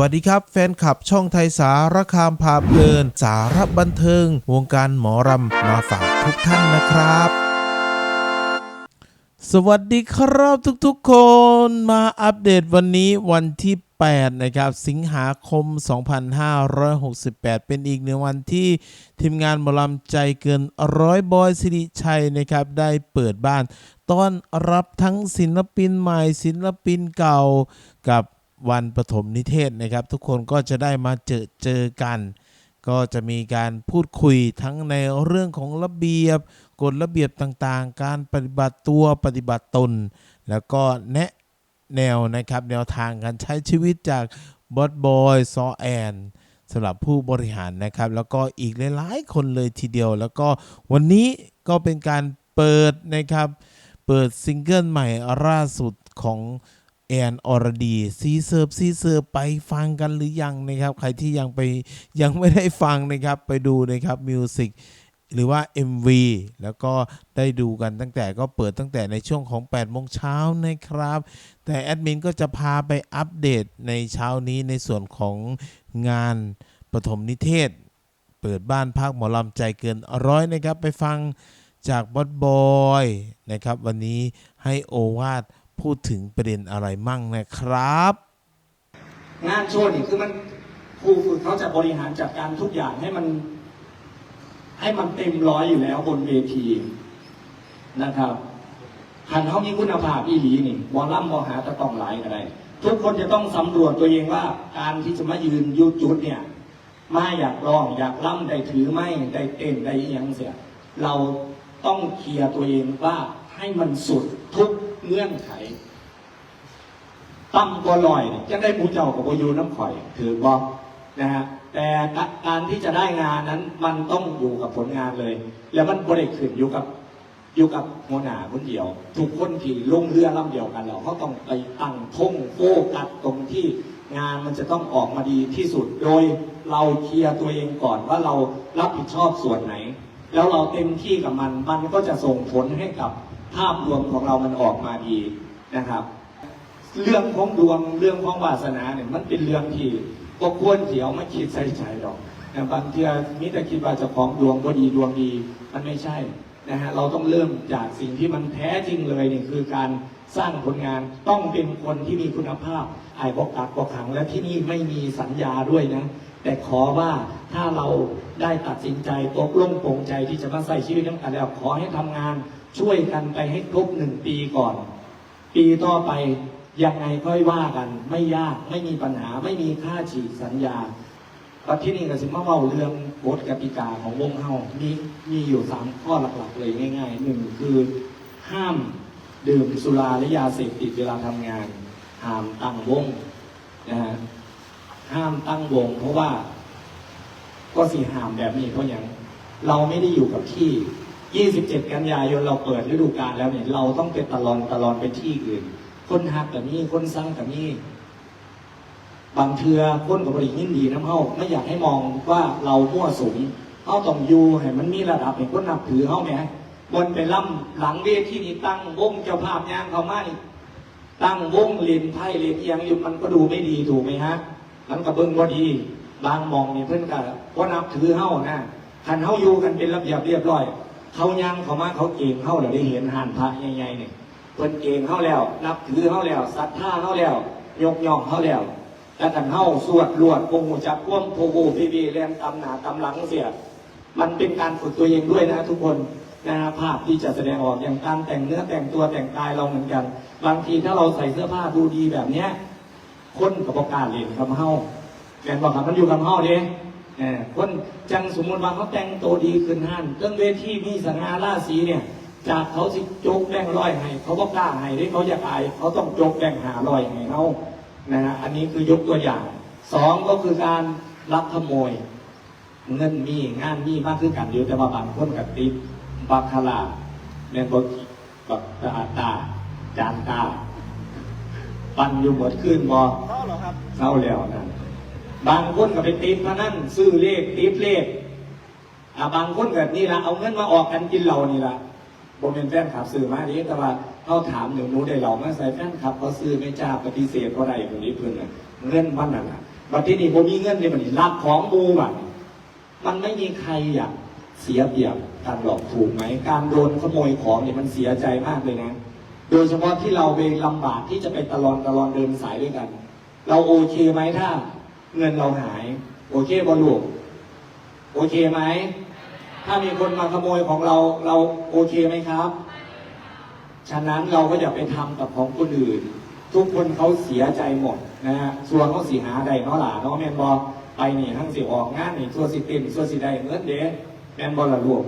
วัสดีครับ แฟนคลับช่องไทยสารคามพาเพลิน สารบันเทิง วงการหมอรำมาฝากทุกท่านนะครับ สวัสดีครับทุกๆคนมาอัปเดตวันนี้วันที่ 8 นะครับ สิงหาคม 2568 เป็นอีกหนึ่งวันที่ทีมงานหมอลำใจเกินร้อยบอยสิริชัยนะครับ ได้เปิดบ้าน ต้อนรับทั้งศิลปินใหม่ศิลปินเก่ากับ วันปฐมนิเทศนะครับ ทุกคนก็จะได้มาเจอเจอกัน ก็จะมีการพูดคุยทั้งในเรื่องของระเบียบกฎระเบียบต่างๆ การปฏิบัติตัวปฏิบัติตน แล้วก็แนะแนวนะครับแนวทางการใช้ชีวิตจากบอสบอยซอแอนสำหรับผู้บริหารนะครับ แล้วก็อีกหลายๆคนเลยทีเดียว แล้วก็วันนี้ก็เป็นการเปิดนะครับ เปิดซิงเกิลใหม่ล่าสุดของ แอนอรดีซีเซิร์ฟซีเซิร์ฟไปฟังกันหรือยังนะครับ ใครที่ยังไปยังไม่ได้ฟังนะครับไปดูนะครับมิวสิกหรือว่า MV แล้วก็ได้ดูกันตั้งแต่ก็เปิดตั้งแต่ในช่วงของ8โมงเช้านะครับ แต่แอดมินก็จะพาไปอัปเดตในเช้านี้ในส่วนของงานปฐมนิเทศ เปิดบ้านพักหมอลำใจเกินร้อยนะครับ ไปฟังจากบอสบอยนะครับ วันนี้ให้โอวาท พูดถึงประเด็นอะไรมั่งนะครับ งานโชว์นี่คือมันครูฝึกเขาจะบริหารจัดการทุกอย่างให้มัน ให้มันเต็มร้อยอยู่แล้วบนเวทีนะครับหันเขามีคุณภาพอีหลีนี่วอลลัมวอหาตะต้องหลายอะไรทุกคนจะต้องสำรวจตัวเองว่า การที่จะมายืนอยูจุดเนี่ยมาอยากร้องอยากล่ำได้ถือไม่ได้เต้นได้ยังเสียเราต้องเคลียร์ตัวเองว่าให้มันสุดทุก เงื่อนไขตั้มก็ลอยจะได้หมูเจ้ากับโยูน้ำข่อย ถือบอกนะฮะแต่การที่จะได้งานนั้น มันต้องอยู่กับผลงานเลย แล้วมันบริขึ้นอยู่กับอยู่กับโมหนาคนเดียว ทุกคนที่ลงเรือลำเดียวกันเราเขาต้องไปตั้งทงโฟกัสตรงที่งานมันจะต้องออกมาดีที่สุด โดยเราเคลียร์ตัวเองก่อนว่าเรารับผิดชอบส่วนไหน แล้วเราเต็มที่กับมัน มันก็จะส่งผลให้กับ ภาพรวมของเรามันออกมาดีนะครับ เรื่องของดวงเรื่องของวาสนาเนี่ยมันเป็นเรื่องที่ก็ควรเสียวไม่คิดใส่ใจหรอกนะบางทีมิต่คิดว่าจะของดวงก็ดีดวงดี มันไม่ใช่นะฮะเราต้องเริ่มจากสิ่งที่มันแท้จริงเลยเนี่ยคือการสร้างผลงานต้องเป็นคนที่มีคุณภาพไอ้บอกกักบอกขังและที่นี่ไม่มีสัญญาด้วยนะ แต่ขอว่าถ้าเราได้ตัดสินใจตกลงปรงใจที่จะมาใส่ชีวิตทั้งกันแล้วขอให้ทำงาน ช่วยกันไปให้ครบหนึ่งปีก่อน ปีต่อไปยังไงค่อยว่ากัน ไม่ยากไม่มีปัญหาไม่มีค่าฉีกสัญญาประที่นี่ก็สิมาเล่าเรื่องกฎกติกาของวงเฮามีมีอยู่สามข้อหลักๆ เลยง่ายๆหนึ่งคือห้ามดื่มสุราและยาเสพติดเวลาทำงาน ห้ามตั้งวงนะฮะห้ามตั้งวง เพราะว่า ก็สิห้ามแบบนี้เพราะอย่างเราไม่ได้อยู่กับที่ 27 กันยายนเราเปิดฤดูกาลแล้วเนี่ย เราต้องไปตลอนตลอนไปที่อื่น คนหักกับนี่คนสร้างกับนี่บางเทือคนกับบริยินดีน้ำเฮาไม่อยากให้มองว่าเรามั่วสุมเฮาต้องอยู่ให้มันมีระดับให้คนนับถือเฮาไหมบนไปล่ำหลังเวทีนี้ตั้งวงเจ้าภาพย่างเขามานี่ตั้งวงเล่นไพ่เล่นเอียงอยู่มันก็ดูไม่ดีถูกไหมฮะมันก็เบิ่งว่าดี บางมองนี่เพื่อนก็ว่านับถือเฮานะคันเฮาอยู่กันเป็นระเบียบเรียบร้อย เขาย่างเขามาเขาเก่งเฮาเราได้เห็นหานพระใหญ่ๆเนี่ยเพิ่นเก่งเฮาแล้ว นับถือเฮาแล้วศรัทธาเฮาแล้ว ยกย่องเฮาแล้วแต่กันเฮาสวดลวดปงจับพ่วงโพโวพีวีแรงตำหนาตำหลังเสีย มันเป็นการฝึกตัวเองด้วยนะทุกคนนะภาพที่จะแสดงออกอย่างการแต่งเนื้อแต่งตัวแต่งกายเราเหมือนกัน บางทีถ้าเราใส่เสื้อผ้าดูดีแบบเนี้ยคนกับประกาศเรียนคำเฮาแกนบอกคำมันอยู่คำเฮาเด้เออ คนจังสมมติว่าเขาแต่งตัวดีขึ้นห้านเครื่องเวทีมีสง่าราศีเนี่ย จากเขาสิจกแบงร้อยให้ เขาบอกกล้าให้ได้เขาอยากอาย เขาต้องจกแบงหาร้อยให้เขานะฮะอันนี้คือยกตัวอย่างสองก็คือการลักขโมย เงินมีงานมีมากขึ้นกันเดียวแต่ว่าบางคนกับติดบัคคาราแม่นบกบักตาตา จานตา ปันอยู่หมดขึ้นบอเข้าเหรอครับเศร้าแล้วนะ บางคนก็ไปติดพนันซื้อเลขติดเลขอ่าบางคนก็นี่ละเอาเงินมาออกกันกินเหล้านี่ละผมเป็นแฟนขับซื้อมาดีแต่ว่าเขาถามหนูหนูได้เหล้ามาใส่แฟนขับเขาซื้อไม่จ้าปฏิเสธเพราะอะไรคนนี้เพื่อนเงินมันน่ะนะบัดที่นี่ผมมีเงินเนี่ยมันรับของมูบัดมันไม่มีใครอยากเสียเปรียบการหลอกถูกไหมการโดนขโมยของเนี่ยมันเสียใจมากเลยนะโดยเฉพาะที่เราไปลำบากที่จะไปตลอนตลอนเดินสายด้วยกัน เราโอเคไหมถ้า เงินเราหาย โอเคบอลูกโอเคไหม ถ้ามีคนมาขโมยของเราเราโอเคไหมครับ ฉะนั้นเราก็อย่าไปทำกับของคนอื่น ทุกคนเขาเสียใจหมดนะฮะส่วนเขาสีหาใดเนาะหล่ะเนาะแมนบอไปนี่ทั้งสิออกงานนี่ส่วนสิเต็มส่วนสิได้เงินเด้แมนบอละลูก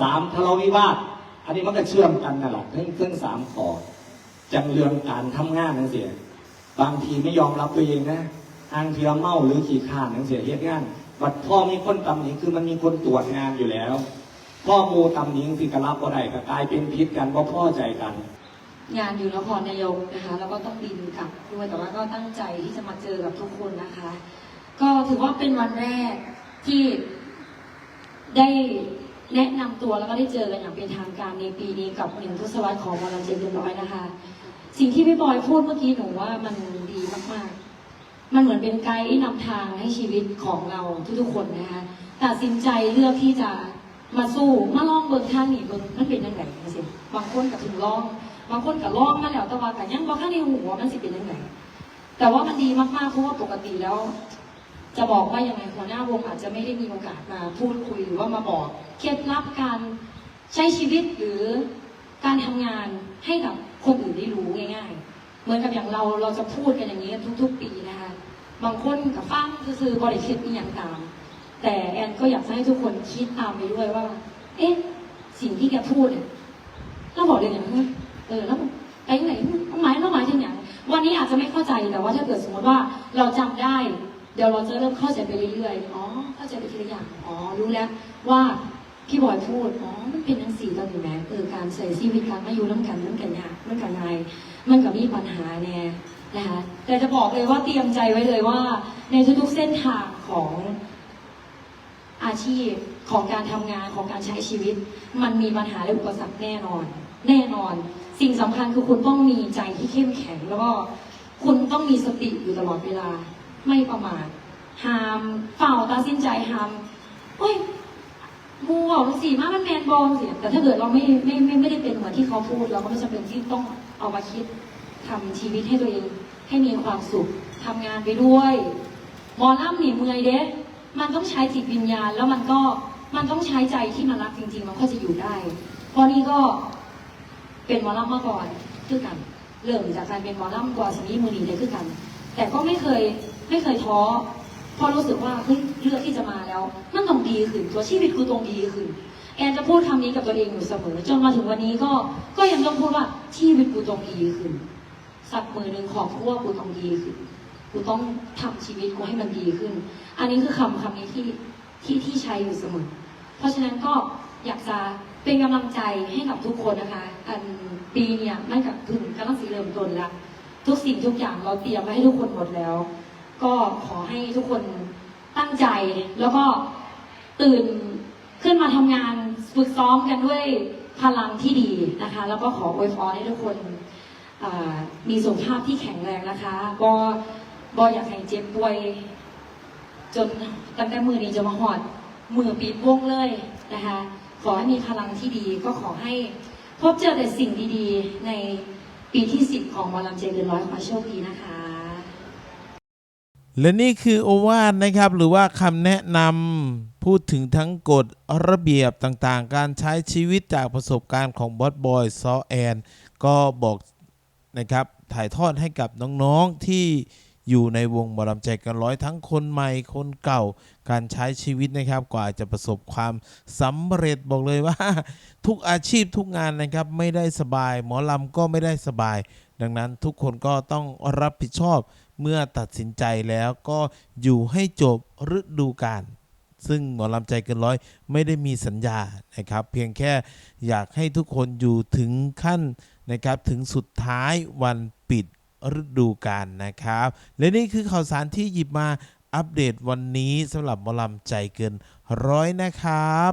สามทะเลาะวิวาทอันนี้มันก็เชื่อมกันนั่นแหละทั้งทั้งสามขอจังเรื่องการทำงานนั่นเสียบางทีไม่ยอมรับตัวเองนะ ทางเทียเมาหรือขี้ข้านนั่นเสียเฮ็ดงานบัดพ่อมีคนตำหนิคือมันมีคนตรวจงานอยู่แล้วพ่อมูตำหนิสิกรับก็ได้ก็กลายเป็นพิษกันเพราะพ่อใจกัน งานอยู่นครนายกนะคะแล้วก็ต้องบินกลับด้วยแต่ว่าก็ตั้งใจที่จะมาเจอกับทุกคนนะคะ ก็ถือว่าเป็นวันแรกที่ได้แนะนำตัวแล้วก็ได้เจอกันอย่างเป็นทางการในปีนี้กับหนึ่งทศวรรษของวอลเจนเรียบร้อยนะคะ สิ่งที่พี่บอยพูดเมื่อกี้หนูว่ามันดีมากๆ มันเหมือนเป็นไกด์นำทางให้ชีวิตของเราทุกๆคนนะคะตัดสินใจเลือกที่จะมาสู้มาลองเบิ่งทางนี่เบิงมันเป็นยังไงนะสิบางคนกับถึงลอง บางคนกับลองมาแล้วแต่ว่ากันยังบอกข้างในหัวมันสิเป็นยังไงแต่ว่ามันดีมากๆเพราะว่าปกติแล้ว จะบอกว่ายังไงหัวหน้าวงอาจจะไม่ได้มีโอกาสมาพูดคุยหรือว่ามาบอกเคล็ดลับการใช้ชีวิตหรือการทำงานให้กับคนอื่นได้รู้ง่าย ๆ เหมือนกับอย่างเราเราจะพูดกันอย่างนี้ทุก ๆ ปีนะคะ บางคนกับฟังคือบริคิดมีอย่างตาม แต่แอนก็อยากให้ทุกคนคิดตามไปด้วยว่า เอ๊ะ สิ่งที่แกพูดเนี่ยเราบอกเลยอย่างนี้เออแล้วไปไหนหมายเราหมายถึงอย่างวันนี้อาจจะไม่เข้าใจแต่ว่าถ้าเกิดสมมติว่าเราจำได้ เดี๋ยวเราจะเริ่มเข้าใจไปเรื่อยๆอ๋อเข้าใจไปทีละอย่างอ๋อรู้แล้วว่าพี่บอยพูด อ๋อ มันเป็นทั้งสี่ตอนนี้แหมเออการใส่ชีวิตการมาอยู่ร่วมกันร่วมกันยากร่วมกันไงมันก็มีปัญหาแน่ นะคะแต่จะบอกเลยว่าเตรียมใจไว้เลยว่า ในทุกๆเส้นทางของอาชีพของการทำงานของการใช้ชีวิต มันมีปัญหาและอุปสรรคแน่นอน แน่นอน สิ่งสำคัญคือคุณต้องมีใจที่เข้มแข็ง แล้วก็คุณต้องมีสติอยู่ตลอดเวลา ไม่ประมาทห้ามเฝ้าตัดสินใจห้ามโอ้ยมูบอกสิมามันแมนบอลสิแต่ถ้าเกิดเราไม่ไม่ไม่ไม่ได้เป็นเหมือนที่เขาพูด เราก็ไม่จำเป็นที่ต้องเอามาคิดทำชีวิตให้ตัวเอง ให้มีความสุขทำงานไปด้วยหมอล่ำหนีเมื่อยเด้มันต้องใช้จิตวิญญาณ แล้วมันก็มันต้องใช้ใจที่มันรักจริง ๆ มันก็จะอยู่ได้เพราะนี่ก็เป็นหมอล่ำมาก่อนคือกันเริ่มจากการเป็นหมอล่ำก่อนสมีมือนีเลยคือกัน แต่ก็ไม่เคยไม่เคยท้อพราะรู้สึกว่าเฮ้ยเลือกที่จะมาแล้ว มันต้องดีขึ้นตัวชีวิตกูต้องดีขึ้นแอนจะพูดคำนี้กับตัวเองอยู่เสมอ จนมาถึงวันนี้ก็ก็ยังต้องพูดว่าชีวิตกูต้องดีขึ้น สักมือหนึ่งของครัวกูต้องดีขึ้นกูต้องทำชีวิตกูให้มันดีขึ้น อันนี้คือคำคำนี้ที่ที่ที่ใช้อยู่เสมอ เพราะฉะนั้นก็อยากจะเป็นกำลังใจให้กับทุกคนนะคะ อันปีเนี่ยมันกับถึงกำลังสีเริ่มต้นล้วทุกสิ่งทุกอย่างเราเตรียมไว้ให้ทุกคนหมดแล้ว ก็ขอให้ทุกคนตั้งใจแล้วก็ตื่นขึ้นมาทำงานฝึกซ้อมกันด้วยพลังที่ดีนะคะ แล้วก็ขออวยพรให้ทุกคน มีสุขภาพที่แข็งแรงนะคะบอบออยากให้เจ็บป่วย จนตั้งแต่มือนี้จะมาหอดมือปีบวงเลยนะคะ ขอให้มีพลังที่ดีก็ขอให้พบเจอแต่สิ่งดีๆ ในปีที่สิบของหมอลำเจเกินร้อยขอโชคดีนะคะและนี่คือโอวาทนะครับหรือว่าคำแนะนำพูดถึงทั้งกฎระเบียบต่างๆ การใช้ชีวิตจากประสบการณ์ของบอสบอยซอแอนก็บอก นะครับถ่ายทอดให้กับน้องๆที่อยู่ในวงบอลำใจกันร้อยทั้งคนใหม่คนเก่าการใช้ชีวิตนะครับ กว่าจะประสบความสำเร็จบอกเลยว่า ทุกอาชีพทุกงานนะครับไม่ได้สบาย หมอลำก็ไม่ได้สบาย ดังนั้นทุกคนก็ต้องรับผิดชอบเมื่อตัดสินใจแล้วก็อยู่ให้จบฤดูกาลซึ่งหมอลำใจเกินร้อยไม่ได้มีสัญญานะครับ เพียงแค่อยากให้ทุกคนอยู่ถึงขั้น นะครับถึงสุดท้ายวันปิดฤดูกาลนะครับ และนี่คือข่าวสารที่หยิบมาอัปเดตวันนี้สำหรับมอลำใจเกินร้อยนะครับ